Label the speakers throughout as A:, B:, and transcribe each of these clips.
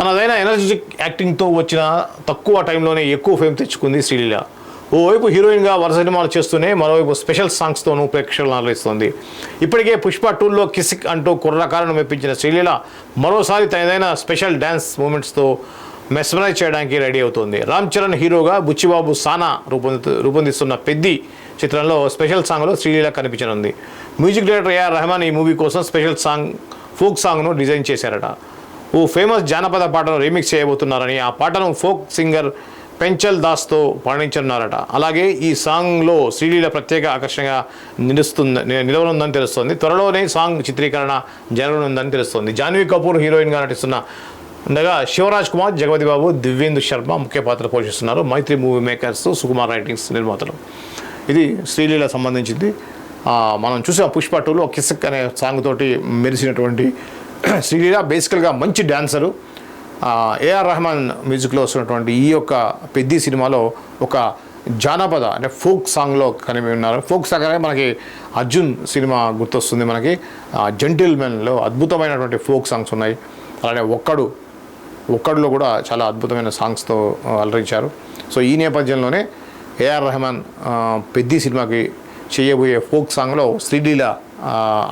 A: తనదైన ఎనర్జెటిక్ యాక్టింగ్తో వచ్చిన తక్కువ టైంలోనే ఎక్కువ ఫేమ్ తెచ్చుకుంది శ్రీలీల. ఓవైపు హీరోయిన్గా వరుస సినిమాలు చేస్తూనే మరోవైపు స్పెషల్ సాంగ్స్తోనూ ప్రేక్షకులను ఆలోచిస్తోంది ఇప్పటికే పుష్ప టూల్లో కిసిక్ అంటూ కుర్రకాలను మెప్పించిన శ్రీలీల మరోసారి తనదైన స్పెషల్ డ్యాన్స్ మూమెంట్స్తో మెస్మరైజ్ చేయడానికి రెడీ అవుతుంది. రామ్ చరణ్ హీరోగా బుచ్చిబాబు సానా రూపొంది రూపొందిస్తున్న పెద్ది చిత్రంలో స్పెషల్ సాంగ్లో శ్రీలీల కనిపించనుంది. మ్యూజిక్ డైరెక్టర్ ఏఆర్ రెహమాన్ ఈ మూవీ కోసం స్పెషల్ సాంగ్ ఫోక్ సాంగ్ను డిజైన్ చేశారట. ఓ ఫేమస్ జానపద పాటను రీమిక్స్ చేయబోతున్నారని ఆ పాటను ఫోక్ సింగర్ పెంచల్ దాస్తో పాడించనున్నారట. అలాగే ఈ సాంగ్లో శ్రీలీల ప్రత్యేక ఆకర్షణగా నిలుస్తుంది నిలవనుందని తెలుస్తోంది. త్వరలోనే సాంగ్ చిత్రీకరణ జరగనుందని తెలుస్తోంది. జాన్వీ కపూర్ హీరోయిన్గా నటిస్తున్న ఉండగా శివరాజ్ కుమార్ జగపతి బాబు దివ్యేందు శర్మ ముఖ్య పాత్ర పోషిస్తున్నారు. Mythri movie makers Sukumar writings నిర్మాతలు. ఇది శ్రీలీల సంబంధించింది. మనం చూసాం పుష్ప టూలో కిసక్ అనే సాంగ్ తోటి మెరిసినటువంటి శ్రీలీల బేసికల్గా మంచి డ్యాన్సరు ఏఆర్ రెహమాన్ మ్యూజిక్లో వస్తున్నటువంటి ఈ యొక్క పెద్ది సినిమాలో ఒక జానపద అంటే ఫోక్ సాంగ్లో కనిపి ఉన్నారు. ఫోక్ సాంగ్ అనేది మనకి అర్జున్ సినిమా గుర్తొస్తుంది మనకి. జంటిల్మెన్లో అద్భుతమైనటువంటి ఫోక్ సాంగ్స్ ఉన్నాయి. అలానే ఒక్కడు ఒక్కడులో కూడా చాలా అద్భుతమైన సాంగ్స్తో అలరించారు. సో ఈ నేపథ్యంలోనే ఏఆర్ రెహమాన్ ఆ, పెద్ది సినిమాకి చేయబోయే ఫోక్ సాంగ్లో శ్రీలీల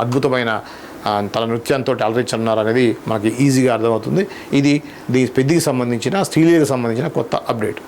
A: అద్భుతమైన తన నృత్యంతో అలరించనున్నారు అనేది మనకి ఈజీగా అర్థమవుతుంది. ఇది దీని పెద్దికి సంబంధించిన శ్రీలీలకు సంబంధించిన కొత్త అప్డేట్.